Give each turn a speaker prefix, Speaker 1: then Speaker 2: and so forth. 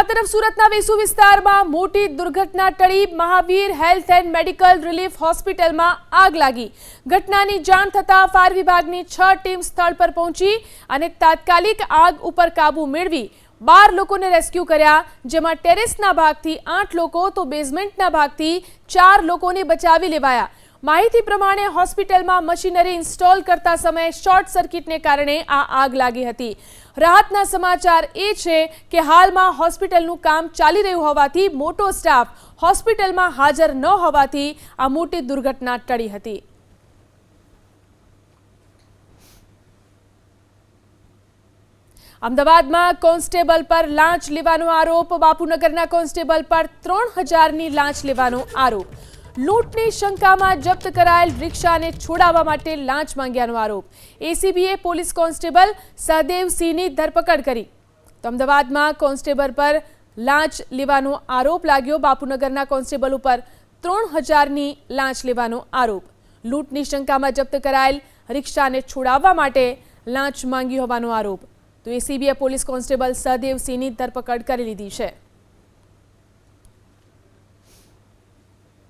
Speaker 1: આ તરફ સુરતના વેસુ વિસ્તારમાં મોટી દુર્ઘટના ટળી Mahavir health and medical relief હોસ્પિટલમાં આગ લાગી. ઘટનાની જાણ થતાં ફાયર વિભાગની છ ટીમ સ્થળ પર પહોંચી અને તાત્કાલિક આગ ઉપર કાબુ મેળવી બાર લોકોને રેસ્ક્યુ કર્યા, જેમાં ટેરેસના ભાગથી આઠ લોકો તો બેઝમેન્ટના ભાગથી ચાર લોકોને બચાવી લેવાયા. માહિતી પ્રમાણે હોસ્પિટલમાં મશીનરી ઇન્સ્ટોલ કરતા સમયે શોર્ટ સર્કિટને કારણે આ આગ લાગી હતી. રાહતના સમાચાર એ છે કે હાલમાં હોસ્પિટલનું કામ ચાલી રહ્યું હોવાથી મોટો સ્ટાફ હોસ્પિટલમાં હાજર ન હોવાથી આ મોટી દુર્ઘટના ટળી હતી. અમદાવાદમાં કોન્સ્ટેબલ પર લાંચ લેવાનો આરોપ, બાપુનગરના કોન્સ્ટેબલ પર ત્રણ હજારની લાંચ લેવાનો આરોપ. લૂંટની શંકામાં જપ્ત કરાયેલ રિક્ષાને છોડાવવા માટે લાંચ માંગ્યાનો આરોપ. એસીબીએ પોલીસ કોન્સ્ટેબલ સહદેવસિંહની ધરપકડ કરી. તો અમદાવાદમાં કોન્સ્ટેબલ પર લાંચ લેવાનો આરોપ લાગ્યો. બાપુનગરના કોન્સ્ટેબલ ઉપર ત્રણ હજારની લાંચ લેવાનો આરોપ. લૂંટની શંકામાં જપ્ત કરાયેલ રિક્ષાને છોડાવવા માટે લાંચ માંગી હોવાનો આરોપ. તો એસીબીએ પોલીસ કોન્સ્ટેબલ સહદેવસિંહની ધરપકડ કરી લીધી છે.